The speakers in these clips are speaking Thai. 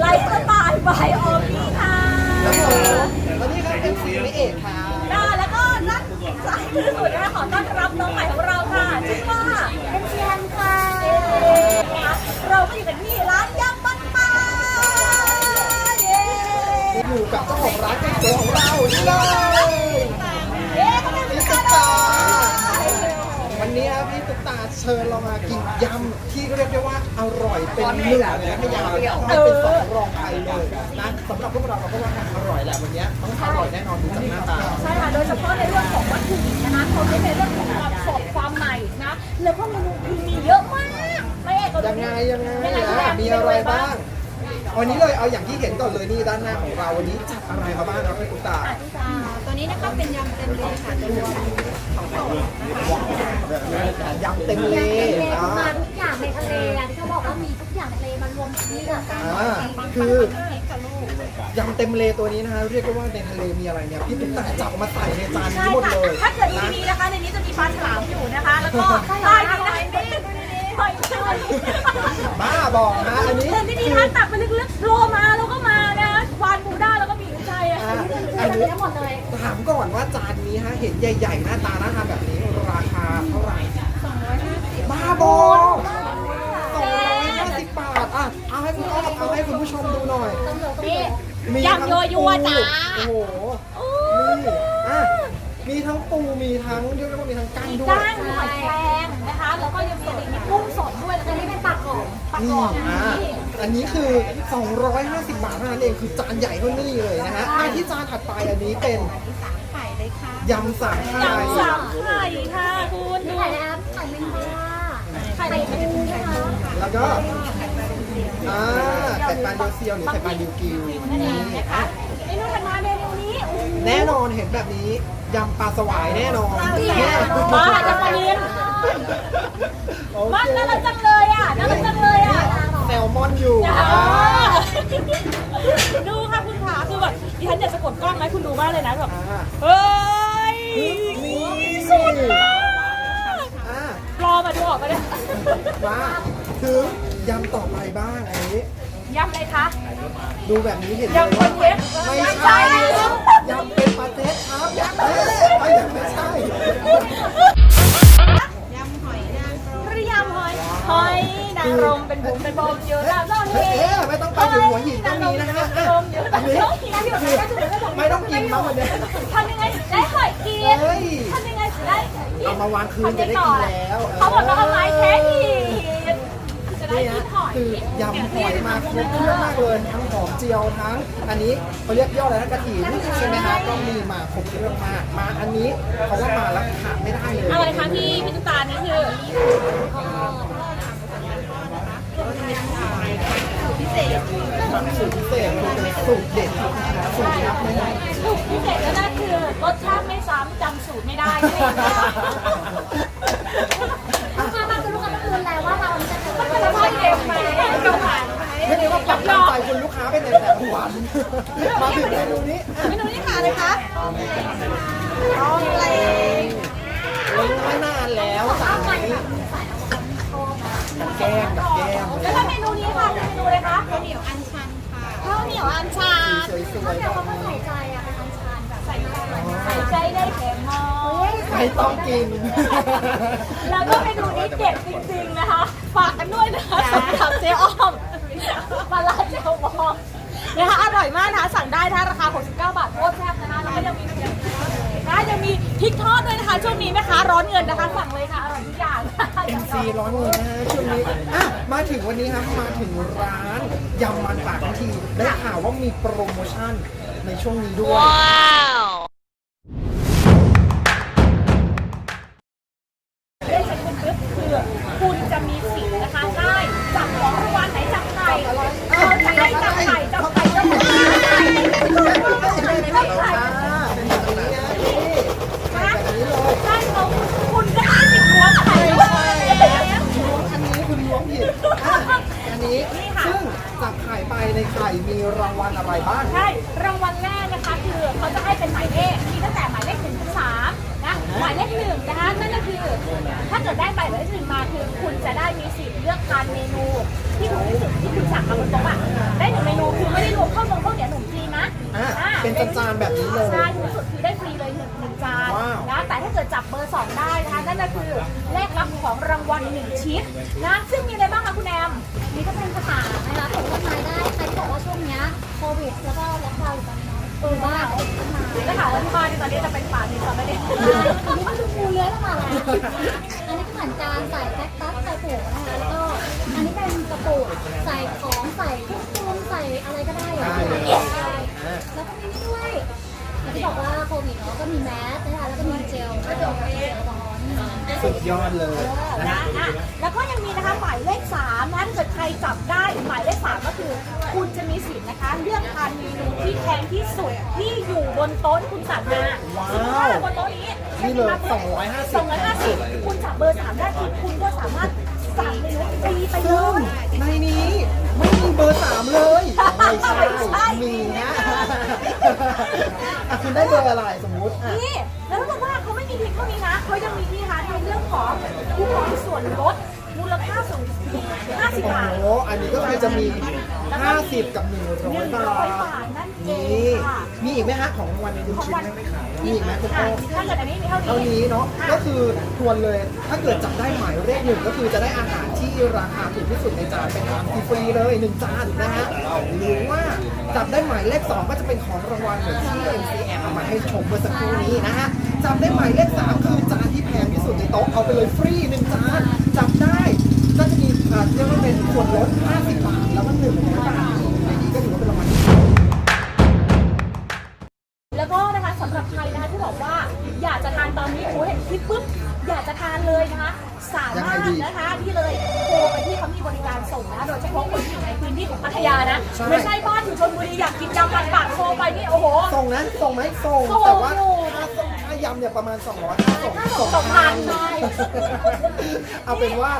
ไลฟ์สไตล์บายโอมี่ค่ะแล้วนี่ครับเป็นสีไม่เอกค่ะค่ะแล้วก็ด้านซ้ายมือสุดนะคะขอต้อนรับน้องใหม่ของเราค่ะชื่อว่าเป็นเชียนค่ะเราก็อยู่กันที่ร้านยำมันปลาเย้อยู่กับเจ้าของร้านก๋วยเตี๋ยวของเรานี่เลย เย้ก็เป็น พี่ พี่ ตุ๊ ตาก ตาวั นนี้ครับพี่ตุ๊กตาเชิญเรามากินยำที่เรียกได้ว่าอร่อยเป็นหนึ่งเลยนะไม่ยำไม่เป็นสองรองใครเลยนะสำหรับพวกเราเราก็ว่าอร่อยแหละวันนี้ต้องอร่อยแน่นอนดูจากหน้าตาใช่ค่ะโดยเฉพาะในเรื่องของวัตถุดิบนะคะเขาไม่ในเรื่องของความสดความใหม่นะแล้วก็เมนูคือมีเยอะมากไม่เอกก็ยังไงยังไงยังไงอะมีอะไรบ้าง วันนี้เลยเอาอย่างที่เห็นก่อนเลยนี่ด้านหน้าของเราวันนี้จัดอะไรมาบ้างครับพี่ตุ๊กตาอ่าตัวนี้นะคะเป็นยำเต็มเลยค่ะจะรวมของสดนะคะยำเต็มเลยเลอ่มาทุกอย่างในทะเลอะที่เขาบอกว่ามีทุกอย่างทะเลมารวมที่นี่กันอ่าคือยำเต็มเลยตัวนี้นะคะเรียกได้ว่าในทะเลมีอะไรเนี่ยพี่ตุ๊กตาจับมาใส่ในจานใช่นี้หมดเลยถ้าเกิดที่นี้นะคะในนี้จะมีปลาฉลามอยู่นะคะ แล้วก็ใต้นี้นะคะหอยเชลล์บ้าบอกนะอันนี้เห็นที่นี่นะตัก คืออันจะนี้ได้หมดเลยถามก่อนว่าจานนี้ฮะเห็นใหญ่ๆหน้าตาน่าทานแบบนี้ราคาเท่าไหร่บ้าบอสองร้อยห้าสิบบาทอะเอาให้คุณอ้อมเอาให้คุณผู้ชมดูหน่อยนี่มียำโยยัวจ้าโอ้โหโอ้นี่อะมีทั้งปูมีทั้งเรียกได้ว่ามีทั้งกั้งด้วยก้างหอยแครงนะคะ แล้วก็ยังมีมีกุ้งสดด้วยแล้วก็อันนี่นี้เป็เป็นนปลากรอบปลากนี่รอบอะนี่ อันนี้คือ 250 บาทเท่านั้นเองคือจานใหญ่เท่านี้เลยนะฮะอะที่จานถัดไปอันนี้เป็นไข่เลยค่ะยำสามไข่ยำสามไข่ค่ะคุณไข่นะครับไข่แมงดาไข่ปูนะคะแล้วก็อ่าไข่ปลาเดียวเซียวหรือไข่ปลาดิวกิวนั่นเองนะคะเมนูถัดมาเมนูนี้โอ้โหแน่นอนเห็นแบบนี้ยำปลาสวายแน่นอนบ้าจะมาเรียนโอมันเคน่ารักจังเลยอะน่ารักจังเลยอะแซลมอนอยู่อ่าอ่าดูค่ะคุณขาคือแบบดิฉันอยากจะกดกล้องไหมคุณดูมากเลยนะแบบอ่าเฮ้ยนี่สุดมากอ่ารอมาดูออกมาเนี่ยมาถึงยำต่อไปบ้างอันนี้ยำอะไรคะดูแบบนี้เห็นเลยยำคว่า นเว็บไม่ยำใช่ใช่ยำเป็นปาเต็ครับยำเอ๊ะไม่ยังไม่ใช่ นางรมเป็นบุ๋มเป็นบอมเยอะแล้วเจ้าเอ๊นี่ะไม่ต้องไปถึงหัวหินก็มีนะฮะอะอันนี้คือไม่ต้องกินแล้ววันนี้ทำยังไงถึงได้หอยเกี๊ยวเฮ้ยทำยังไงถึงได้เอามาวางคืนจะได้กินแล้วเขาบอกว่าเอาไม้แค่หินจะได้นี่กิฮะนหอยคือยำหอยมาครบเครื่องมากเลยทั้งหอมเจียวทั้ง อันนี้เขาเรียกย่ออะไรนะกระถิ่นใช่ไหมฮะก็มีมาครบเครื่องมากมาอันนี้เขาว่ามาแล้วขาดไม่ได้เลย อะไรคะพี่พี่ตุ๊กตานี่คือ สูตรพิเศษเป็นสูตรเด็ดสูตรลับไม่ได้สูตรพิเศษแล้วนั่นคือรสชาติไม่ซ้ำจำสูตรไม่ได้นั่นเองนะคะลูกค้ามาคือลูกค้าต้องรู้แลว่าเราจะเจอมันจะไม่เค็มไหมเค็มไหมไม่ได้ว่าปรับตามใจคุณลูกค้าเป็นแต่ละวันมาถึงเมนูนี้อะเมนูนี้ค่ะอะคะน้องเลงเลี้ยงไว้นานแล้วสา ใส่ใจได้แข็งมอไม่ต้องกิน แล้วก็เมนูนี้เด็ดจริงๆนะคะ ฝากกันด้วยนะคะสำหรับเจ๊อ้อมปลาร้าเจลบองนะคะอร่อยมากนะคะสั่งได้นะคะราคา 69 บาทโคตรแซ่บนะคะแล้วก็ยังมีนะยังมีพริกทอดด้วยนะคะช่วงนี้แม่ค้าร้อนเงินนะคะสั่งเลยค่ะอร่อยทุกอย่าง MC ร้อนเงินนะฮะช่วงนี้อะมาถึงวันนี้ครับมาถึงร้านยำมันปากทั้งทีได้ข่าวว่ามีโปรโมชั่นในช่วงนี้ด้วยเหมายเลขหนึ่งนะคะนั่นก็คือ ถ้าเกิดได้หมายเลขหนึ่งมาคือคุณจะได้มีสิทธิ์เลือกทานเมนูที่ถูกที่สุดที่คุณชสั่งมาบนโต๊ะอะได้หนึ่งเมนูคือไม่ได้รวมข้าวต้มข้าวเหนียวหนุ่มจีนนะอะอ่าเป็นจานๆแบบนี้เลยใช่ถูกสุดคือได้ฟรีเลยหนึ่งหนึ่งจานว้าว นะแต่ถ้าเกิดจับเบอร์สองได้นะคะนั่นก็คือแลกรับของรางวัลหนึ่งชิ้นนะซึ่งมีอะไรบ้างคะคุณแอม นี่ก็เป็นภาษานะคะปลูกต้นไม้ได้ใครที่บอกว่าช่วงเนี้ยโควิด แล้วก็ล็อกดาวน์อยู่ตอนนี้ ถ้ากต้นไม้แล้วถามว่าที่บ้านนี่ตอนนี้จะเป็นป่าดินตอนไม่ได้อันนี้มันคืองูเลื้อยลงมาแล้วอันนี้ก็เหมือนการใส่แคคตัสใส่ปลูนะคะแล้วก็อันนี้เป็นกระปุกใส่ของใส่เครื่องปรุงใส่อะไรก็ได้อย่างเงี้ยแล้วก็มีนี่ด้วยอย่างที่บอกว่าโควิดเนาะก็มีแมสนะคะแล้วก็มีเจลก็จบแอลกอฮอล์นี่นะสุดยอดเลยนะแล้วก็ยังมีนะคะหมายเลข3นะถ้าเกิดใครจับได้หมายเลข3ก็คือ คุณจะมีสิทธิ์นะคะ เลือกทานเมนู แพงที่สุดที่อยู่บนโต๊ะที่คุณสั่งมาว้าวสมมติว่าบนโต๊ะนี้นี่เลยสองร้อยห้าสิบคุณจับเบอร์สามได้คือคุณก็สามารถสั่งเมนูฟรีไปเลซึ่งย ในนี้ไม่มีเบอร์สามเลย ไม่ใช่ ไม่ใช่ มีนะอะคุณได้เบอร์อะไรสมมุติอะ นี่ แล้วถ้าเกิดว่าเขาไม่มีเพียงเท่านี้นะเขายังมีนี่ค่ะในเรื่องของคูปองส่วนลดมูลค่าสูงสุด50โอ้บาทโหอันนี้ก็คือจะมี 50 กับ 100บา100ทบาทนั่นเอนี่งค่ะ มีอีกไหมฮะของรางวันในดูของชิ้นวัน ไหมมีอีกไหมคุณอะโอ้ถ้าเกิดอันนี้มีเท่าเท่านี้นี้เนาะก็คือทวนเลยถ้าเกิดจับได้หมายเลขหนึ่งก็คือจะได้อาหารที่ราคาถูกที่สุดในจานเป็นอาหารฟรีๆเลยหนึ่งจานนะฮะหรือว่าจับได้หมายเลขสองก็จะเป็นของรางวัลเหมือนที่ MCM เอามาให้ชมเมื่อสักครู่นี้นะฮะจับได้หมายเลขสามคือจานที่แพงที่สุดในโต๊ะเอาไปเลยฟรีหนึ่งจานจับได้ก็จะมี อ่าเรียกว่าเป็นส่วนลด50 บาท แล้วก็100บาทในนี้ก็ถือว่าเป็นรางวัลที่ แล้วก็นะคะสำหรับใครนะคะที่บอกว่าอยากจะทานตอนนี้โอ้เห็นคลิปปุ๊บอยากจะทานเลยนะคะ สามารถนะคะที่เลยโทรไปที่เขามีบริการส่งนะโดยเฉพาะคนที่อยู่ในพื้นที่ของพัทยานะใช่ไม่ใช่บ้านอยู่ชลบุรีอยากกินยำผัดปากโทรไปนี่โอ้โห ส่งนะส่งไหมส่งส่งแต่ว่าอยู่ค่าส่งค่า ยำเนี่ยประมาณ 200ค่าส่งสองพันเอาเป็นว่า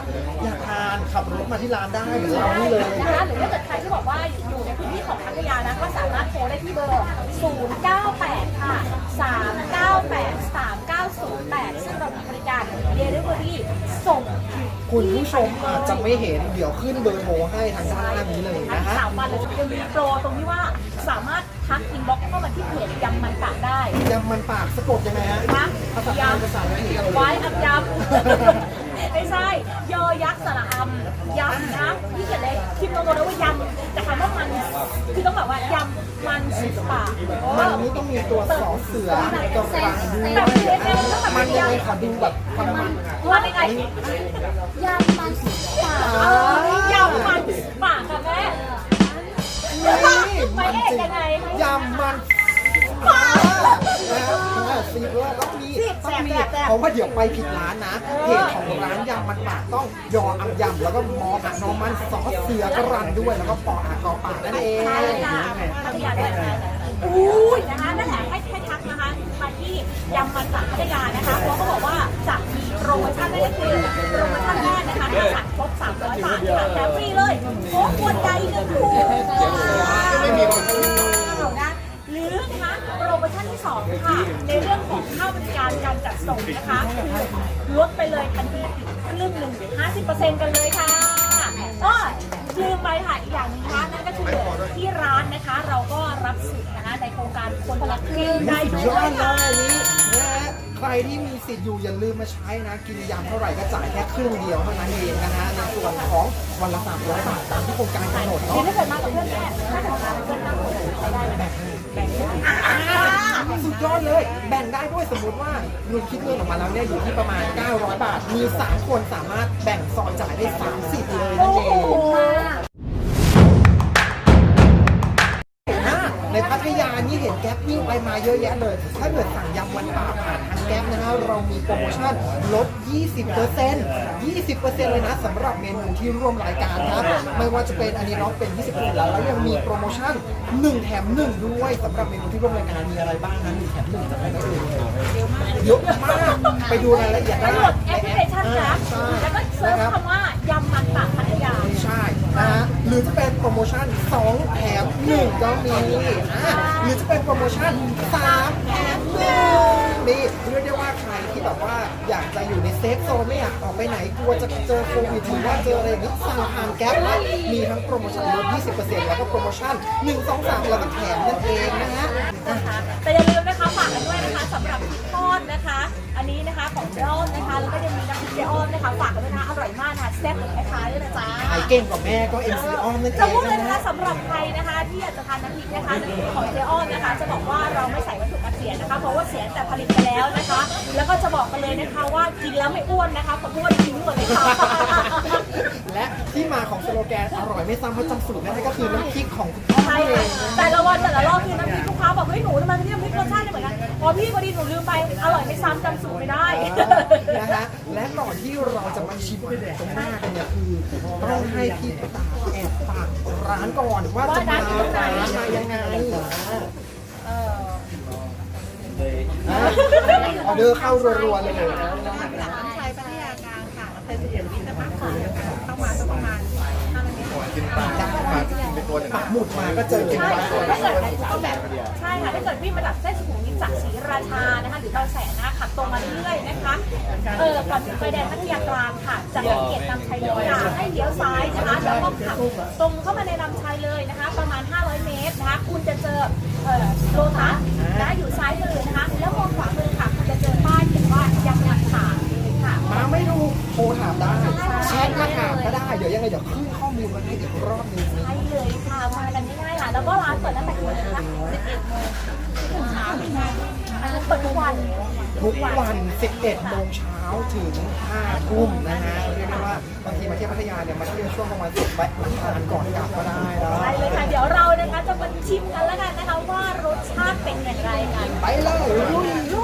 อยากทานขับรถมาที่ร้านได้เหมือนเรานี่เลย นะคะหรือถ้าเกิดใครที่บอกว่าอยู่ในพื้นที่ของพัทยานะก็สามารถโทรได้ที่เบอร์ 098 ค่ะ 398 3908 ซึ่งเรามีบริการ Delivery ส่งคุณผู้ชมอาจจะไม่เห็นเดี๋ยวขึ้นเบอร์โทรให้ทางด้านล่างนี้เลยทั้งนะฮะ สามวันเลยจะมีโปรตรงที่ว่าสามารถ ทักอินบ็อกซ์เข้ามาที่เพจยำมันกะได้ยำมันปากสะกดยังไงฮะนะภาษาไทยภาษาอังกฤษเอาเลไว้ยอับยำไม่ใช่ยอยักษ์สระอำยำนะพี่เขียนเลยคิมโนโมแล้วว่ายำแต่คำว่ามันคือต้องแบบว่ายำมันสุดปากมันนี้ต้องมีตัวสอเสือกับรังด้วแต่ยเรียนเนี่ยต้องแบบมันยังไงยำขอดูแบบความมันว่ายังไงยำมันปลาเออยำมันปากค่ะแม่ นี่ไม่เอกยังไงยำมันปลานะครับสีเบอร์ต้องมีต้องมีเพราะว่าเดี๋ยวไปผิดร้านนะเพจของร้านยำมันปากต้องยออัมยำแล้วก็มออะนอมันซอสเสือกระรันด้วยแล้วก็ปออะกอปากนั่นเองใช่ค่ะพัทยาด้วยอุ้ยนะคะนั่นแหละให้ให้ทักนะคะมาที่ยำมันปากพัทยานะคะเพราะเขาบอกว่าจะมีโป รโมชั่นนั่นก็คือโปรโมชั่นแรกนะคะถ้าสั่งครบ300บาทค่ะแถมฟรีเลยโค้กขวดใหญ่หนึ่งขวดไม่มีคนนะหรือนะคะโปรโมชั่นที่สองค่ะ ในเรื่องของค่าบริการการจัดส่งนะคะคือลดไปเลยทันทีครึ่งหนึ่งห้าสิบเปอร์เซ็นต์กันเลยค่ะ ก็ลืมไปค่ะอีกอย่างหนึงนะคะนั่นก็คือที่ร้านนะคะ เราก็รับสิทธิ์นะคะในโครงการคนละครึ่งได้สุดด้วอยดเลค่ะ ยนี่นะฮะใครที่มีสิทธิ์อยู่อย่าลืมมาใช้นะ กินยำเท่าไหร่ก็จ่ายแค่ครึ่งเดียวเท่านั้นเองนะฮะ ในส่วนของวันละ300บาทตามที่โครงการกำหนดเนาะถ้าเกิดมากับเพื่อนแม่ถ้าเกิดมากับเพื่อนนั่งคนอื่นไปได้ไหมแบ่งได้อ่าสุดยอดเลย แบ่งได้ด้วยสมมติว่าลุงคิดเงินออกมาแล้วเนี่ยอยู่ที่ประมาณ 900 บาท มี 3 คนสามารถแบ่งซอยจ่ายได้ 30 เลยนั่นเองในพัทยานี่เห็นแก๊ปวิ่งไปมาเยอะแยะเลย ถ้าเกิดสั่งยำวันปาผ่า แก๊ปนะฮะเรามีโปรโมชั่นลด 20% 20%เลยนะสำหรับเมนูที่ร่วมรายการครับไม่ว่าจะเป็นอันนี้น้องเป็น 20%แล้วแล้วยังมีโปรโมชั่น 1 แถม 1 ด้วยสำหรับเมนูที่ร่วมรายการมีอะไรบ้างนะ1แถม1จะไปได้เลยเยอะมากไปดูรายละเอียดไปได้โหลดแอปพลิเคชันนะใช่แล้วก็เซิร์ชนะครับคำว่ายำมันปากพัทยาใช่นะฮะหรือจะเป็นโปรโมชั่น 2 แถม 1 ก็มีอ่าหรือจะเป็นโปรโมชั่น 3 แถม 1 นี่เรียกได้ว่าใครที่แบบว่าอยากจะอยู่ในเซฟโซนไม่อยากออกไปไหนกลัวจะเจอโควิดหรือว่าเจออะไรอย่างนี้สั่งผ่านแก๊ปนะมีทั้งโปรโมชั่นลด 20%แล้วก็โปรโมชั่น 1 2 3 แล้วก็แถมนั่นเองนะฮะนะคะแต่อย่าลืมนะคะฝากกันด้วยนะคะสำหรับพริกทอดนะคะ อันนี้นะคะของเจอ้อมนะคะแล้วก็ยังมีน้ำพริกเจอ้อมนะคะฝากกันด้วยนะอร่อยมากนะคะแซ่บเหมือนแม่ค้าด้วยนะจ๊ะขายเก่งกว่าแม่ก็ MC อ้อมนั่นเอจะงพูดเลยนะนะคะฮะสำหรับใครนะคะ ที่อยากจะทานน้ำพริกนะคะน้ำพริกของเจอ้อมนะคะ จะบอกว่าเราไม่ใส่วัตถุกันเสียนะคะ เพราะว่าเสียแต่ผลิตไปแล้วนะคะ แล้วก็จะบอกกันเลยนะคะว่ากินแล้วไม่อ้วนนะคะคนอ้วนทิ้งหมดเลยค่ะ และที่มาของสโลแกนอร่อยไม่ซ้ำเพราะจำสูตรได้ก็คือน้ำพริกของคุณพ่อใช่เอค่ะงนะแต่ละวันแต่ละรอบคือน้ำพริกลูกค้าบอกเฮ้ยหนูทำไมที่น้ำพริกรสชาติไม่เหมือนกันอ๋อพี่พอดีหนูลืมไปอร่อยไม่ซ้ำจำสูตรไม่ได้ นะฮะและก่อนที่เราจะมาชิมตรงหน้ากันเนี่ยคือต้องให้พี่ตาแอบฝากร้านก่อนว่าจะมาร้านมายังไงอะ ออเดอร์เข้ารัวๆเลยหลังชายพัทยากลางค่ะอำเภอสุขุมวิทนะคะเข้ามาสักประมาณ5นาทีปักหมุดมาก็เจอเก่งใช่กว่าถ้าเกิดก็แบบใช่ค่ะถ้าเกิดวิ่งมาจากเส้นสุขุมวิทจากศรีราชานะคะหรือบางแสนนะคะขับตรงมาเรื่อยๆนะคะเออก่อนถึงไฟแดงพัทยากลางค่ะจะสังเกตนำชัยเลยค่ะให้เลี้ยวซ้ายนะคะแล้วก็ขับตรงเข้ามาในลำชัยเลยนะคะ ประมาณ 500 เมตรนะคะคุณจะเจอเอ่อโลตัส นะอยู่ซ้ายมือนะคะ แล้วมองขวามือค่ะคุณจะเจอป้ายเขียนว่ายังหลักฐานค่ะมาไม่ดูโทรถามได้แชทมาถามก็ได้ เดี๋ยวยังไงเดี๋ยวขึ้นข้อมูลมาให้อีกรอบหนึงใช่เลยค่ะมากันง่ายๆค่ะ แล้วก็ร้านเปิดตั้งแต่กี่โมงนะคะ11โมงถึงเช้าอ่าเปิดทุกวัน ทุกวัน 11โมงเช้า ถึง5ทุ่มนะฮะเรียกได้ว่าบางทีมาเที่ยวพัทยาเนี่ยมาเที่ยวช่วงประมาณ10แวะมาทานก่อนกลับก็ได้นะใช่เลยค่ะเดี๋ยวเรานะคะจะมาชิมกันแล้วกันนะคะว่ารสชาติเป็นอย่างไรกัน ไปเลยลุยลุย